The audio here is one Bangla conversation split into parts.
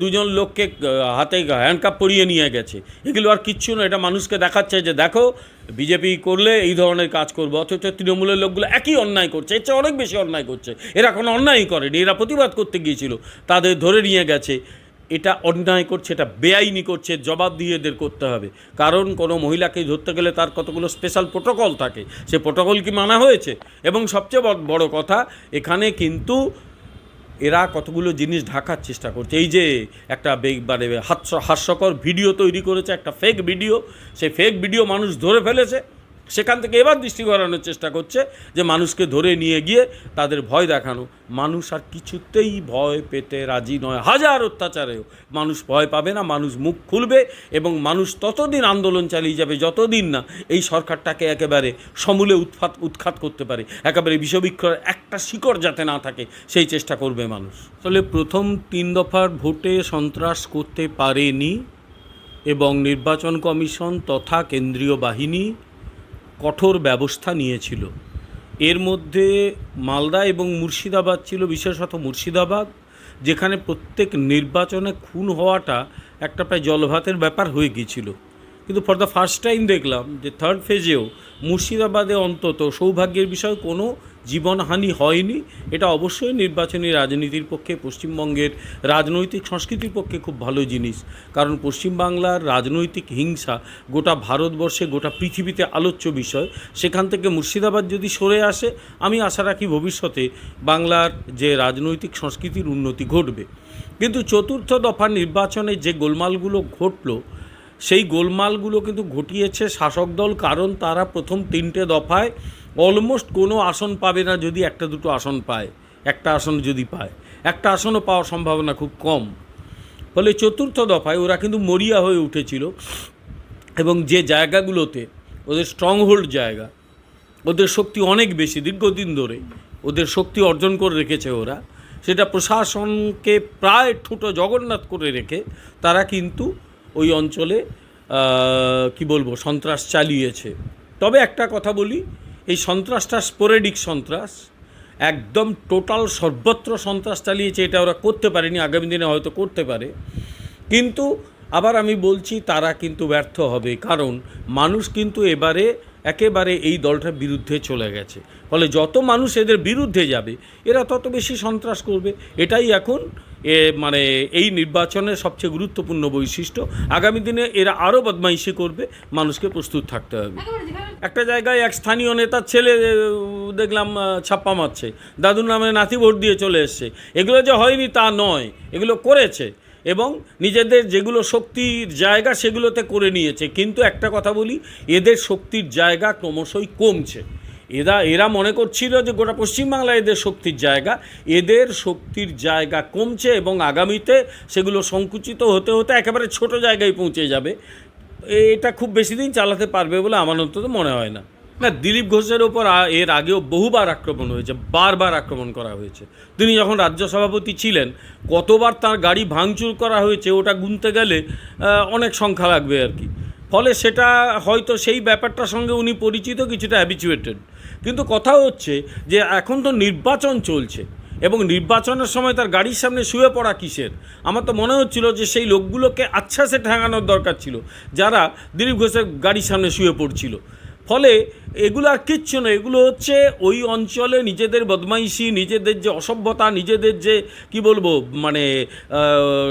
দুজন লোককে হাতে হ্যান্ডকাপ পরিয়ে নিয়ে গেছে। এগুলো আর কিচ্ছু না এটা মানুষকে দেখাচ্ছে যে দেখো, বিজেপি করলে এই ধরনের কাজ করব, অথচ তৃণমূলের লোকগুলো একই অন্যায় করছে, এর চেয়ে অনেক বেশি অন্যায় করছে। এরা কোনো অন্যায়ই করেনি, এরা প্রতিবাদ করতে গিয়েছিল, তাদের ধরে নিয়ে গেছে। এটা অন্যায় করছে, এটা বেআইনি করছে জবাব দিয়ে এদের করতে হবে। কারণ কোনো মহিলাকে ধরতে গেলে তার কতগুলো স্পেশাল প্রোটোকল থাকে, সে প্রোটোকল কি মানা হয়েছে? এবং সবচেয়ে বড় কথা, এখানে কিন্তু এরা কতগুলো জিনিস ঢাকার চেষ্টা করছে। এই যে একটা মানে হাস্য হাস্যকর ভিডিও তৈরি করেছে, একটা ফেক ভিডিও সেই ফেক ভিডিও মানুষ ধরে ফেলেছে। সেখান থেকে এবার দৃষ্টি করানোর চেষ্টা করছে যে মানুষকে ধরে নিয়ে গিয়ে তাদের ভয় দেখানো। মানুষ আর কিছুতেই ভয় পেতে রাজি নয়। হাজার অত্যাচারেও মানুষ ভয় পাবে না, মানুষ মুখ খুলবে এবং মানুষ ততদিন আন্দোলন চালিয়ে যাবে যতদিন না এই সরকারটাকে একেবারে সমূলে উৎখাত উৎখাত করতে পারে। একেবারে বিষবৃক্ষর একটা শিকড় যাতে না থাকে, সেই চেষ্টা করবে মানুষ। আসলে প্রথম তিন দফার ভোটে সন্ত্রাস করতে পারেনি এবং নির্বাচন কমিশন তথা কেন্দ্রীয় বাহিনী কঠোর ব্যবস্থা নিয়েছিল। এর মধ্যে মালদা এবং মুর্শিদাবাদ ছিল বিশেষত মুর্শিদাবাদ, যেখানে প্রত্যেক নির্বাচনে খুন হওয়াটা একটা প্রায় জলভাতের ব্যাপার হয়ে গিয়েছিল। কিন্তু ফর দ্য ফার্স্ট টাইম দেখলাম যে থার্ড ফেজেও মুর্শিদাবাদে অন্তত সৌভাগ্যের বিষয়ে কোনো জীবনহানি হয়নি, এটা অবশ্যই নির্বাচনী রাজনীতির পক্ষে, পশ্চিমবঙ্গের রাজনৈতিক সংস্কৃতির পক্ষে খুব ভালো জিনিস। কারণ পশ্চিমবাংলার রাজনৈতিক হিংসা গোটা ভারতবর্ষে, গোটা পৃথিবীতে আলোচ্য বিষয়। সেখান থেকে মুর্শিদাবাদ যদি সরে আসে, আমি আশা রাখি ভবিষ্যতে বাংলার যে রাজনৈতিক সংস্কৃতির উন্নতি ঘটবে। কিন্তু চতুর্থ দফা নির্বাচনে যে গোলমালগুলো ঘটলো, সেই গোলমালগুলো কিন্তু ঘটিয়েছে শাসক দল, কারণ তারা প্রথম তিনটে দফায় অলমোস্ট কোনো আসন পাবে না যদি একটা দুটো আসন পায়, একটা আসন যদি পায়। একটা আসনও পাওয়ার সম্ভাবনা খুব কম। ফলে চতুর্থ দফায় ওরা কিন্তু মরিয়া হয়ে উঠেছিল এবং যে জায়গাগুলোতে ওদের স্ট্রংহোল্ড জায়গা, ওদের শক্তি অনেক বেশি দীর্ঘদিন ধরে ওদের শক্তি অর্জন করে রেখেছে ওরা, সেটা প্রশাসনকে প্রায় ঠুটো জগন্নাথ করে রেখে তারা কিন্তু ওই অঞ্চলে কি বলব, সন্ত্রাস চালিয়েছে। তবে একটা কথা বলি এই সন্ত্রাসটা স্পোরেডিক সন্ত্রাস, একদম টোটাল সর্বত্র সন্ত্রাস চালিয়েছে, এটা ওরা করতে পারেনি, আগামী দিনে হয়তো করতে পারে। কিন্তু আবার আমি বলছি, তারা কিন্তু ব্যর্থ হবে, কারণ মানুষ কিন্তু এবারে একেবারে এই দলটার বিরুদ্ধে চলে গেছে। ফলে যত মানুষ এদের বিরুদ্ধে যাবে, এরা তত বেশি সন্ত্রাস করবে। এটাই এখন এ মানে এই নির্বাচনের সবচেয়ে গুরুত্বপূর্ণ বৈশিষ্ট্য আগামী দিনে এরা আরও বদমাইশি করবে মানুষকে প্রস্তুত থাকতে হবে। একটা জায়গায় এক স্থানীয় নেতার ছেলে দেখলাম ছাপ্পা মারছে দাদুর নামে নাতি ভোট দিয়ে চলে এসছে এগুলো যে হয়নি তা নয় এগুলো করেছে এবং নিজেদের যেগুলো শক্তির জায়গা সেগুলোতে করে নিয়েছে। কিন্তু একটা কথা বলি এদের শক্তির জায়গা ক্রমশই কমছে। এরা এরা মনে করছিল যে গোটা পশ্চিমবাংলা এদের শক্তির জায়গা, এদের শক্তির জায়গা কমছে এবং আগামীতে সেগুলো সংকুচিত হতে হতে একেবারে ছোট জায়গায় পৌঁছে যাবে। এটা খুব বেশি দিন চালাতে পারবে বলে আমার অন্তত মনে হয় না। না, দিলীপ ঘোষের ওপর এর আগেও বহুবার আক্রমণ হয়েছে, বারবার আক্রমণ করা হয়েছে। তিনি যখন রাজ্য সভাপতি ছিলেন, কতবার তার গাড়ি ভাঙচুর করা হয়েছে ওটা গুনতে গেলে অনেক সংখ্যা লাগবে আর কি। ফলে সেটা হয়তো সেই ব্যাপারটার সঙ্গে উনি পরিচিত, কিছুটা হ্যাবিচুয়েটেড কিন্তু কথা হচ্ছে যে এখন তো নির্বাচন চলছে এবং নির্বাচনের সময় তার গাড়ির সামনে শুয়ে পড়া কিসের? আমার তো মনে হচ্ছিল যে সেই লোকগুলোকে আচ্ছা সে ঠেঙানোর দরকার ছিল, যারা দিলীপ ঘোষের গাড়ির সামনে শুয়ে পড়ছিল। ফলে এগুলো আর কিচ্ছু না এগুলো হচ্ছে ওই অঞ্চলে নিজেদের বদমাইশি, নিজেদের যে অসভ্যতা, নিজেদের যে, কি বলব মানে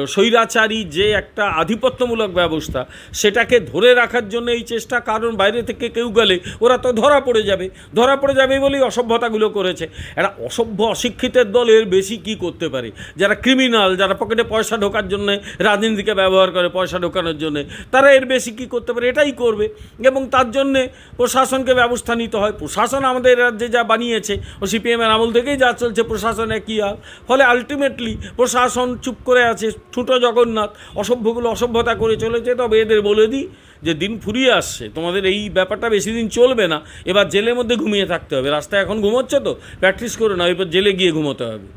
স্বৈরাচারী যে একটা আধিপত্যমূলক ব্যবস্থা, সেটাকে ধরে রাখার জন্য এই চেষ্টা, কারণ বাইরে থেকে কেউ গেলে ওরা তো ধরা পড়ে যাবে। ধরা পড়ে যাবে বলেই অসভ্যতাগুলো করেছে। একটা অসভ্য, অশিক্ষিতের দল, এর বেশি কি করতে পারে? যারা ক্রিমিনাল যারা পকেটে পয়সা ঢোকার জন্য, রাজনীতিকে ব্যবহার করে পয়সা ঢোকানোর জন্য, তারা এর বেশি কি করতে পারে? এটাই করবে। এবং তার জন্যে প্রশাসনকে ব্যবস্থা নিতে হয়। প্রশাসন আমাদের রাজ্যে যা বানিয়েছে, ও সিপিএমের আমল থেকেই যা চলছে, প্রশাসনে কী আর? ফলে আলটিমেটলি প্রশাসন চুপ করে আছে, ছোটো জগন্নাথ, অসভ্যগুলো অসভ্যতা করে চলেছে। তবে এদের বলে দিই যে দিন ফুরিয়ে আসছে, তোমাদের এই ব্যাপারটা বেশি দিন চলবে না, এবার জেলের মধ্যে ঘুমিয়ে থাকতে হবে। রাস্তায় এখন ঘুমোচ্ছে তো? প্র্যাকটিস করে, না এবার জেলে গিয়ে ঘুমোতে হবে।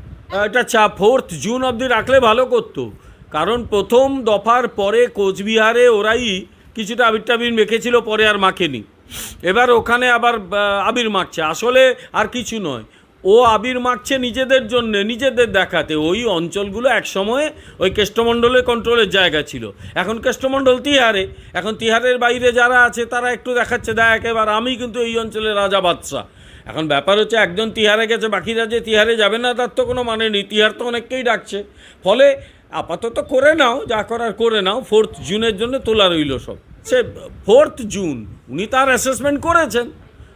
এটা চা ফোর্থ জুন অবধি রাখলে ভালো করতো। কারণ প্রথম দফার পরে কোচবিহারে ওরাই কিছুটা আবির টাবির মেখেছিল, পরে আর মাখেনি। এবার ওখানে আবার আবির মারছে। আসলে আর কিছু নয়। ও আবির মারছে নিজেদের জন্য, নিজেদের দেখাতে। ওই অঞ্চলগুলো একসময় ওই কেষ্টমণ্ডলের কন্ট্রোলের জায়গা ছিল। এখন কেষ্টমণ্ডল তিহারে। এখন তিহারের বাইরে যারা আছে, তারা একটু দেখাচ্ছে, দেখ, এবার আমি কিন্তু এই অঞ্চলের রাজা বাদশাহ এখন ব্যাপার হচ্ছে, একজন তিহারে গেছে, বাকিরা যে তিহারে যাবে না, তার তো কোনো মানে নেই। তিহার তো অনেককেই ডাকছে। ফলে আপাতত করে নাও, যা করার করে নাও ফোর্থ জুনের জন্য তোলা রইল সব। সে ফোর্থ জুন উনি তার অ্যাসেসমেন্ট করেছেন।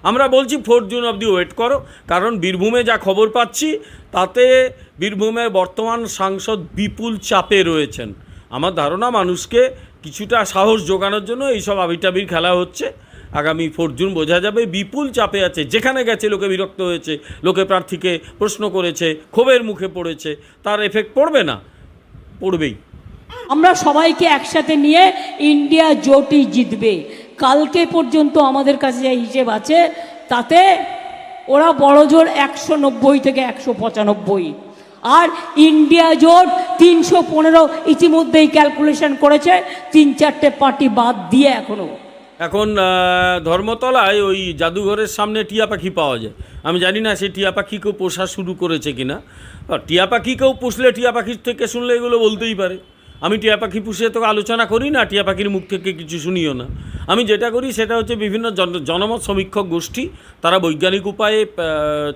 আমরা বলছি ফোর্থ জুন অবধি ওয়েট করো, কারণ বীরভূমে যা খবর পাচ্ছি, তাতে বীরভূমের বর্তমান সাংসদ বিপুল চাপে রয়েছেন। আমার ধারণা, মানুষকে কিছুটা সাহস জোগানোর জন্য এইসব আবিটাবির খেলা হচ্ছে। আগামী ফোর্থ জুন বোঝা যাবে, বিপুল চাপে আছে। যেখানে গেছে, লোকে বিরক্ত হয়েছে, লোকে প্রার্থীকে প্রশ্ন করেছে, ক্ষোভের মুখে পড়েছে, তার এফেক্ট পড়বে না। পড়বেই। আমরা সবাইকে একসাথে নিয়ে ইন্ডিয়া জোটই জিতবে। কালকে পর্যন্ত আমাদের কাছে যে হিসেব আছে, তাতে ওরা বড় জোর একশো নব্বই থেকে একশো পঁচানব্বই। আর ইন্ডিয়া জোট তিনশো পনেরো ইতিমধ্যেই ক্যালকুলেশন করেছে, তিন চারটে পার্টি বাদ দিয়ে এখনও। এখন ধর্মতলায় ওই জাদুঘরের সামনে টিয়া পাখি পাওয়া যায়। আমি জানি না সে টিয়া পাখিকেও পোষা শুরু করেছে কিনা। টিয়া পাখিকেও পুষলে টিয়া পাখির থেকে শুনলে এগুলো বলতেই পারে। আমি টিয়া পাখি পুষে তো আলোচনা করি না, টিয়া পাখির মুখ থেকে কিছু শুনিও না। আমি যেটা করি সেটা হচ্ছে বিভিন্ন জন- জনমত সমীক্ষক গোষ্ঠী, তারা বৈজ্ঞানিক উপায়ে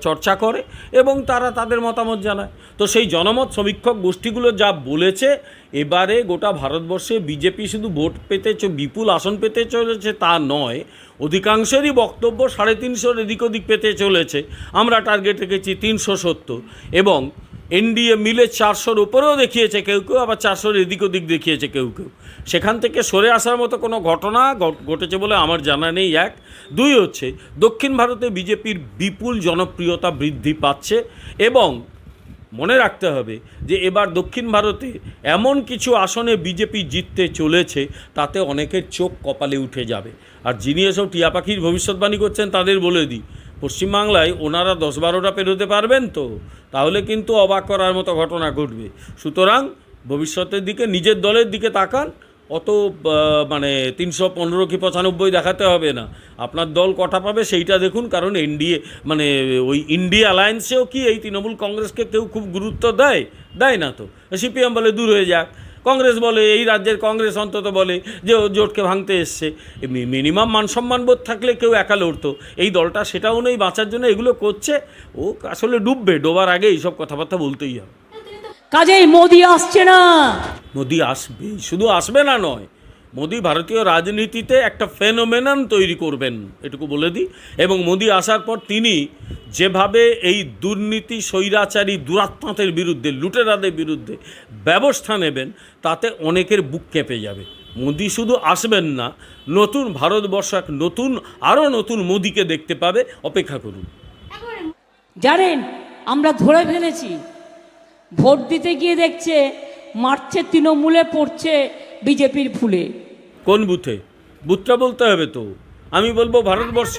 চর্চা করে এবং তারা তাদের মতামত জানায়। তো সেই জনমত সমীক্ষক গোষ্ঠীগুলো যা বলেছে, এবারে গোটা ভারতবর্ষে বিজেপি শুধু ভোট পেতে বিপুল আসন পেতে চলেছে তা নয়, অধিকাংশেরই বক্তব্য সাড়ে তিনশোর এদিক ওদিক পেতে চলেছে। আমরা টার্গেট রেখেছি তিনশো সত্তর এবং এনডিএ মিলে চারশোর উপরেও দেখিয়েছে কেউ কেউ, আবার চারশোর এদিক ওদিক দেখিয়েছে কেউ কেউ। সেখান থেকে সরে আসার মতো কোনো ঘটনা ঘটেছে বলে আমার জানা নেই, এক। দুই হচ্ছে, দক্ষিণ ভারতে বিজেপির বিপুল জনপ্রিয়তা বৃদ্ধি পাচ্ছে এবং মনে রাখতে হবে যে এবার দক্ষিণ ভারতে এমন কিছু আসনে বিজেপি জিততে চলেছে, তাতে অনেকের চোখ কপালে উঠে যাবে। আর যিনি এসব টিয়া পাখির ভবিষ্যৎবাণী করছেন, তাদের বলে দিই পশ্চিমবাংলায় ওনারা দশ বারোটা পেরোতে পারবেন তো? তাহলে কিন্তু অবাক করার মতো ঘটনা ঘটবে। সুতরাং ভবিষ্যতের দিকে, নিজের দলের দিকে তাকান। অত মানে তিনশো পনেরো কি পঁচানব্বই দেখাতে হবে না। আপনার দল কটা পাবে সেইটা দেখুন, কারণ এনডিএ মানে ওই ইন্ডিয়া অ্যালায়েন্সেও কি এই তৃণমূল কংগ্রেসকে কেউ খুব গুরুত্ব দেয়? দেয় না তো। সিপিএম বলে দূর হয়ে যাক। কংগ্রেস বলে এই রাজ্যের কংগ্রেস অন্তত বলে যে জোটকে ভাঙতে এসছে। মিনিমাম মানসম্মান বোধ থাকলে কেউ একা লড়তো। এই দলটা সেটাও নেই বাঁচার জন্য এগুলো করছে। ও আসলে ডুববে ডোবার আগে এইসব কথাবার্তা বলতেই হবে। কাজেই মোদি আসছে না। মোদি আসবে শুধু আসবে না নয় মোদি ভারতীয় রাজনীতিতে একটা ফেনোমেনান তৈরি করবেন, এটুকু বলে দিই। এবং মোদি আসার পর তিনি যেভাবে এই দুর্নীতি, স্বৈরাচারী, দুরাত্মাতের বিরুদ্ধে, লুটেরাদের বিরুদ্ধে ব্যবস্থা নেবেন, তাতে অনেকের বুক কেঁপে যাবে। মোদি শুধু আসবেন না, নতুন ভারতবর্ষ এক নতুন, আরও নতুন মোদিকে দেখতে পাবে। অপেক্ষা করুন। জানেন, আমরা ধরে ফেলেছি, ভোট দিতে গিয়ে দেখছে, মারছে, তৃণমূলে পড়ছে, বিজেপির ফুলে। কোন বুথে? বুথটা বলতে হবে তো। আমি বলব ভারতবর্ষ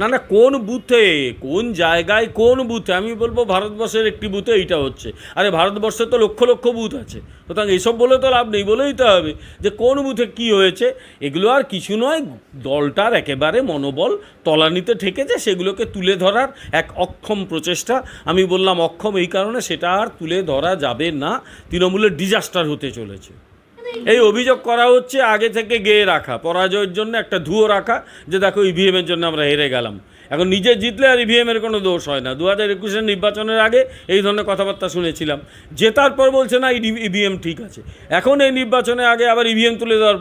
না না কোন বুথে? কোন জায়গায় কোন বুথে? আমি বলব ভারতবর্ষের একটি বুথে এইটা হচ্ছে। আরে ভারতবর্ষে তো লক্ষ লক্ষ বুথ আছে। সুতরাং এইসব বলে তো লাভ নেই বলেই তো হবে যে কোন বুথে কি হয়েছে। এগুলো আর কিছু নয় দলটার একেবারে মনোবল তলানিতে ঠেকেছে সেগুলোকে তুলে ধরার এক অক্ষম প্রচেষ্টা। আমি বললাম অক্ষম এই কারণে সেটা আর তুলে ধরা যাবে না। তৃণমূলের ডিজাস্টার হতে চলেছে। এই অভিযোগ করা হচ্ছে আগে থেকে গেয়ে রাখা, পরাজয়ের জন্য একটা ধুয়ো রাখা, যে দেখো ইভিএমের জন্য আমরা হেরে গেলাম। এখন নিজে জিতলে আর ইভিএমের কোনো দোষ হয় না। দু হাজার একুশের নির্বাচনের আগে এই ধরনের কথাবার্তা শুনেছিলাম। জেতার পর বলছে, না ইভিএম ঠিক আছে। এখন এই নির্বাচনের আগে আবার ইভিএম তুলে দেওয়ার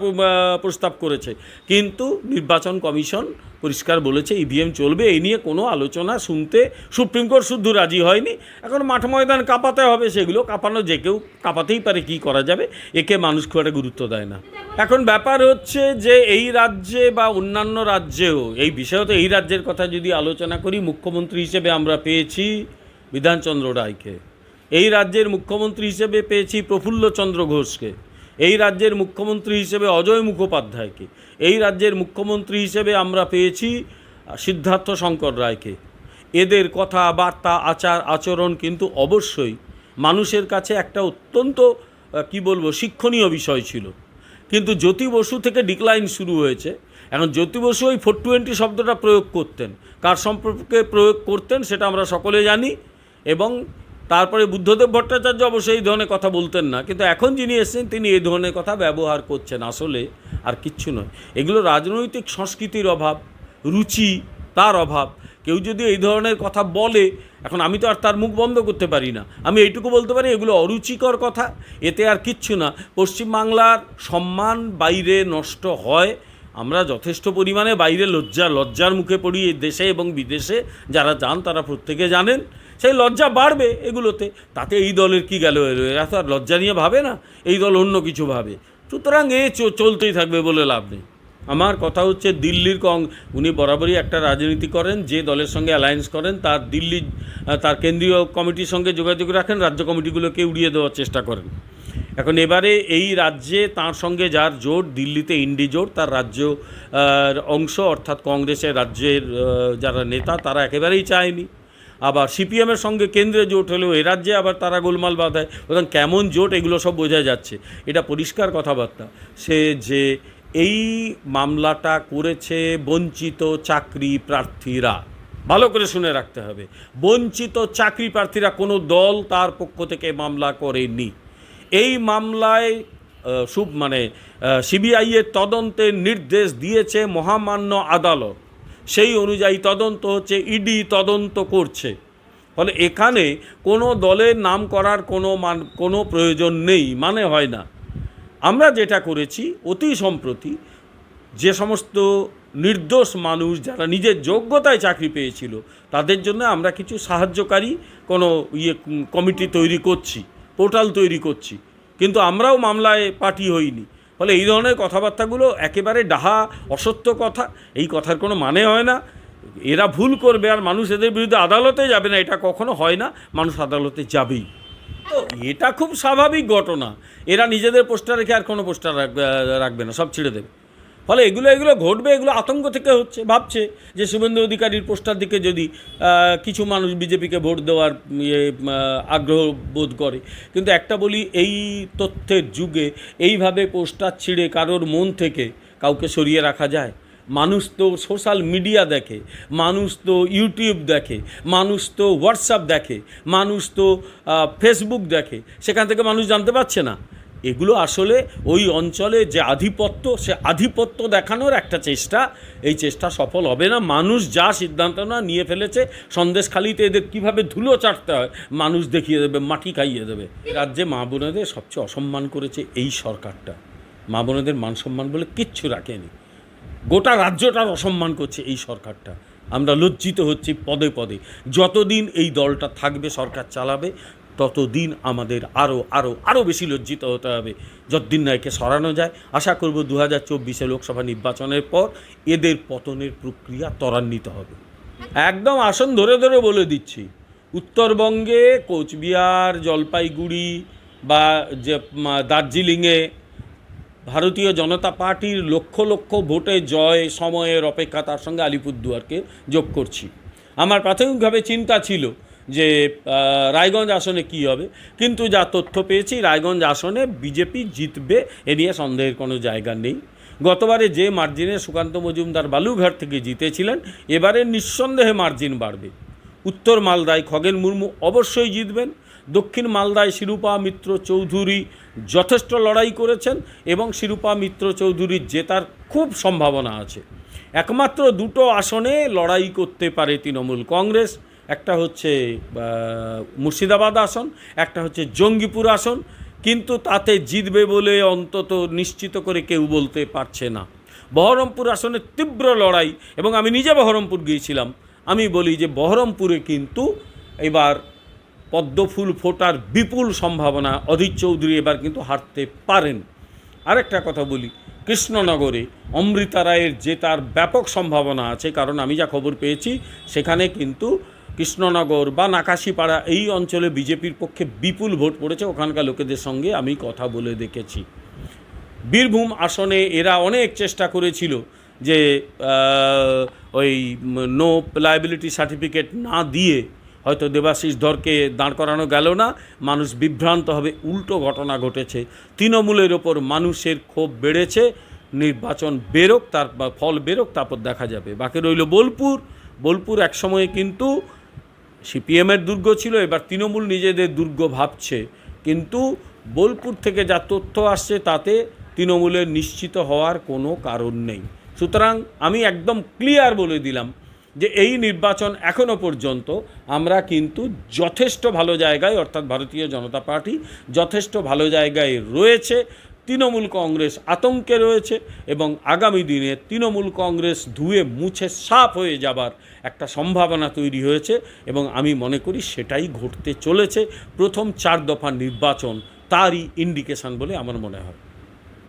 প্রস্তাব করেছে। কিন্তু নির্বাচন কমিশন পরিষ্কার বলেছে, ইভিএম চলবে, এই নিয়ে কোনো আলোচনা শুনতে সুপ্রিম কোর্ট শুদ্ধ রাজি হয়নি। এখন মাঠ ময়দান কাঁপাতে হবে, সেগুলো কাঁপানো যে কেউ কাঁপাতেই পারে, কি করা যাবে? একে মানুষ খুব একটা গুরুত্ব দেয় না। এখন ব্যাপার হচ্ছে যে, এই রাজ্যে বা অন্যান্য রাজ্যেও, এই বিষয়ত এই রাজ্যের কথা যদি আলোচনা করি, মুখ্যমন্ত্রী হিসেবে আমরা পেয়েছি বিধানচন্দ্র রায়কে। এই রাজ্যের মুখ্যমন্ত্রী হিসেবে পেয়েছি প্রফুল্লচন্দ্র ঘোষকে। এই রাজ্যের মুখ্যমন্ত্রী হিসেবে অজয় মুখোপাধ্যায়কে, এই রাজ্যের মুখ্যমন্ত্রী হিসেবে আমরা পেয়েছি সিদ্ধার্থ শঙ্কর রায়কে। এদের কথা, বার্তা, আচার, আচরণ কিন্তু অবশ্যই মানুষের কাছে একটা অত্যন্ত কি বলব, শিক্ষণীয় বিষয় ছিল। কিন্তু জ্যোতি বসু থেকে ডিক্লাইন শুরু হয়েছে। এখন জ্যোতি বসু ওই ফোর টোয়েন্টি শব্দটা প্রয়োগ করতেন। কার সম্পর্কে প্রয়োগ করতেন সেটা আমরা সকলে জানি এবং তারপরে বুদ্ধদেব ভট্টাচার্য অবশ্যই এই ধরনের কথা বলতেন না, কিন্তু এখন যিনি এসেছেন তিনি এই ধরনের কথা ব্যবহার করছেন আসলে আর কিচ্ছু নয়। এগুলো রাজনৈতিক সংস্কৃতির অভাব, রুচি তার অভাব। কেউ যদি এই ধরনের কথা বলে, এখন আমি তো আর তার মুখ বন্ধ করতে পারি না। আমি এইটুকু বলতে পারি, এগুলো অরুচিকর কথা, এতে আর কিচ্ছু না। পশ্চিমবাংলার সম্মান বাইরে নষ্ট হয়। আমরা যথেষ্ট পরিমাণে বাইরে লজ্জা, লজ্জার মুখে পড়ি এই দেশে এবং বিদেশে। যারা যান তারা প্রত্যেকে জানেন। সেই লজ্জা বাড়বে এগুলোতে। তাতে এই দলের কি গেল? এরা তো আর লজ্জা নিয়ে ভাবে না। এই দল অন্য কিছু ভাবে। সুতরাং এ চলতেই থাকবে বলে লাভ নেই। আমার কথা হচ্ছে দিল্লির কং উনি বরাবরই একটা রাজনীতি করেন, যে দলের সঙ্গে অ্যালায়েন্স করেন, তার দিল্লি তার কেন্দ্রীয় কমিটির সঙ্গে যোগাযোগ রাখেন, রাজ্য কমিটিগুলোকে উড়িয়ে দেওয়ার চেষ্টা করেন। এখন এবারে এই রাজ্যে তার সঙ্গে যার জোট, দিল্লিতে ইন্ডি জোট, তার রাজ্য অংশ, অর্থাৎ কংগ্রেসের রাজ্যের যারা নেতা, তারা একেবারেই চায়নি। আবার সিপিএমের সঙ্গে কেন্দ্রে জোট হলেও এ রাজ্যে আবার তারা গোলমাল বাঁধায়। ওখানে কেমন জোট এগুলো সব বোঝা যাচ্ছে। এটা পরিষ্কার কথাবার্তা। সে যে এই মামলাটা করেছে বঞ্চিত চাকরি প্রার্থীরা, ভালো করে শুনে রাখতে হবে। বঞ্চিত চাকরি প্রার্থীরা কোনো দল তার পক্ষ থেকে মামলা করেনি। এই মামলায় সুব মানে সিবিআইয়ের তদন্তের নির্দেশ দিয়েছে মহামান্য আদালত। সেই অনুযায়ী তদন্ত হচ্ছে, ইডি তদন্ত করছে। ফলে এখানে কোনো দলের নাম করার কোনো মান, কোনো প্রয়োজন নেই মানে হয় না। আমরা যেটা করেছি, অতি সম্প্রতি যে সমস্ত নির্দোষ মানুষ যারা নিজের যোগ্যতায় চাকরি পেয়েছিল, তাদের জন্য আমরা কিছু সাহায্যকারী কোনো ইয়ে কমিটি তৈরি করছি, পোর্টাল তৈরি করছি। কিন্তু আমরাও মামলায় পার্টি হইনি। ফলে এই ধরনের কথাবার্তাগুলো একেবারে ডাহা, অসত্য কথা, এই কথার কোনো মানে হয় না। এরা ভুল করবে আর মানুষ এদের বিরুদ্ধে আদালতে যাবে না, এটা কখনো হয় না, মানুষ আদালতে যাবেই। তো এটা খুব স্বাভাবিক ঘটনা। এরা নিজেদের পোস্টার রেখে আর কোনো পোস্টার রাখবে না, সব ছেড়ে দেবে। ফলে এগুলো এগুলো ঘটবে, এগুলো আতঙ্ক থেকে হচ্ছে, ভাবছে যে শুভেন্দু অধিকারীর পোস্টার দিকে যদি কিছু মানুষ বিজেপিকে ভোট দেওয়ার ইয়ে আগ্রহ বোধ করে। কিন্তু একটা বলি, এই তথ্যের যুগে এইভাবে পোস্টার ছিঁড়ে কারোর মন থেকে কাউকে সরিয়ে রাখা যায়? মানুষ তো সোশ্যাল মিডিয়া দেখে, মানুষ তো ইউটিউব দেখে, মানুষ তো হোয়াটসঅ্যাপ দেখে, মানুষ তো ফেসবুক দেখে। সেখান থেকে মানুষ জানতে পারছে না এগুলো আসলে ওই অঞ্চলে যে আধিপত্য, সে আধিপত্য দেখানোর একটা চেষ্টা। এই চেষ্টা সফল হবে না। মানুষ যা সিদ্ধান্ত না, নিয়ে ফেলেছে সন্দেশখালিতে এদের কীভাবে ধুলো চাটতে হয়, মানুষ দেখিয়ে দেবে, মাটি খাইয়ে দেবে। রাজ্যে মা বোনেদের সবচেয়ে অসম্মান করেছে এই সরকারটা। মা বোনেদের মান সম্মান বলে কিচ্ছু রাখেনি। গোটা রাজ্যটার অসম্মান করছে এই সরকারটা। আমরা লজ্জিত হচ্ছি পদে পদে। যতদিন এই দলটা থাকবে, সরকার চালাবে ততদিন আমাদের আরও আরও আরও বেশি লজ্জিত হতে হবে। যতদিন না একে সরানো যায়, আশা করব দু হাজার চব্বিশে লোকসভা নির্বাচনের পর এদের পতনের প্রক্রিয়া ত্বরান্বিত হবে। একদম আসন ধরে ধরে বলে দিচ্ছি, উত্তরবঙ্গে কোচবিহার, জলপাইগুড়ি বা যে দার্জিলিংয়ে ভারতীয় জনতা পার্টির লক্ষ লক্ষ ভোটে জয় সময়ের অপেক্ষা তার সঙ্গে আলিপুরদুয়ারকে যোগ করছি। আমার প্রাথমিকভাবে চিন্তা ছিল যে রায়গঞ্জ আসনে কি হবে। কিন্তু যা তথ্য পেয়েছি, রায়গঞ্জ আসনে বিজেপি জিতবে এ নিয়ে সন্দেহের কোনো জায়গা নেই। গতবারে যে মার্জিনে সুকান্ত মজুমদার বালুঘাট থেকে জিতেছিলেন, এবারে নিঃসন্দেহে মার্জিন বাড়বে। উত্তর মালদায় খগেন মুর্মু অবশ্যই জিতবেন। দক্ষিণ মালদায় শিরূপা মিত্র চৌধুরী যথেষ্ট লড়াই করেছেন এবং শিরূপা মিত্র চৌধুরীর জেতার খুব সম্ভাবনা আছে। একমাত্র দুটো আসনে লড়াই করতে পারে তৃণমূল কংগ্রেস। একটা হচ্ছে মুর্শিদাবাদ আসন, একটা হচ্ছে জঙ্গিপুর আসন, কিন্তু তাতে জিতবে বলে অন্তত নিশ্চিত করে কেউ বলতে পারছে না। বহরমপুর আসনে তীব্র লড়াই, এবং আমি নিজে বহরমপুর গিয়েছিলাম। আমি বলি যে বহরমপুরে কিন্তু এবার পদ্মফুল ফোটার বিপুল সম্ভাবনা অধীর চৌধুরী এবার কিন্তু হারতে পারেন। আরেকটা কথা বলি, কৃষ্ণনগরে অমৃতা রায়ের জেতার ব্যাপক সম্ভাবনা আছে, কারণ আমি যা খবর পেয়েছি, সেখানে কিন্তু কৃষ্ণনগর বা নাকাশিপাড়া, এই অঞ্চলে বিজেপির পক্ষে বিপুল ভোট পড়েছে। ওখানকার লোকেদের সঙ্গে আমি কথা বলে দেখেছি। বীরভূম আসনে এরা অনেক চেষ্টা করেছিল যে ওই নো লাইবিলিটি সার্টিফিকেট না দিয়ে হয়তো দেবাশিস ধরকে দাঁড় করানো গেল না। মানুষ বিভ্রান্ত হবে, উল্টো ঘটনা ঘটেছে। তৃণমূলের ওপর মানুষের ক্ষোভ বেড়েছে। নির্বাচন বেরোক, তার ফল বেরোক, তারপর দেখা যাবে। বাকি রইল বোলপুর। বোলপুর একসময়ে কিন্তু সিপিএমের দুর্গ ছিল, এবার তৃণমূল নিজেদের দুর্গ ভাবছে। কিন্তু বোলপুর থেকে যা তথ্য আসছে, তাতে তৃণমূলের নিশ্চিত হওয়ার কোনো কারণ নেই। সুতরাং আমি একদম ক্লিয়ার বলে দিলাম যে এই নির্বাচন এখনও পর্যন্ত আমরা কিন্তু যথেষ্ট ভালো জায়গায়, অর্থাৎ ভারতীয় জনতা পার্টি যথেষ্ট ভালো জায়গায় রয়েছে। তৃণমূল কংগ্রেস আতঙ্কে রয়েছে এবং আগামী দিনে তৃণমূল কংগ্রেস ধুয়ে মুছে সাফ হয়ে যাবার একটা সম্ভাবনা তৈরি হয়েছে এবং আমি মনে করি সেটাই ঘটতে চলেছে। প্রথম চার দফা নির্বাচন তারই ইন্ডিকেশন বলে আমার মনে হয়।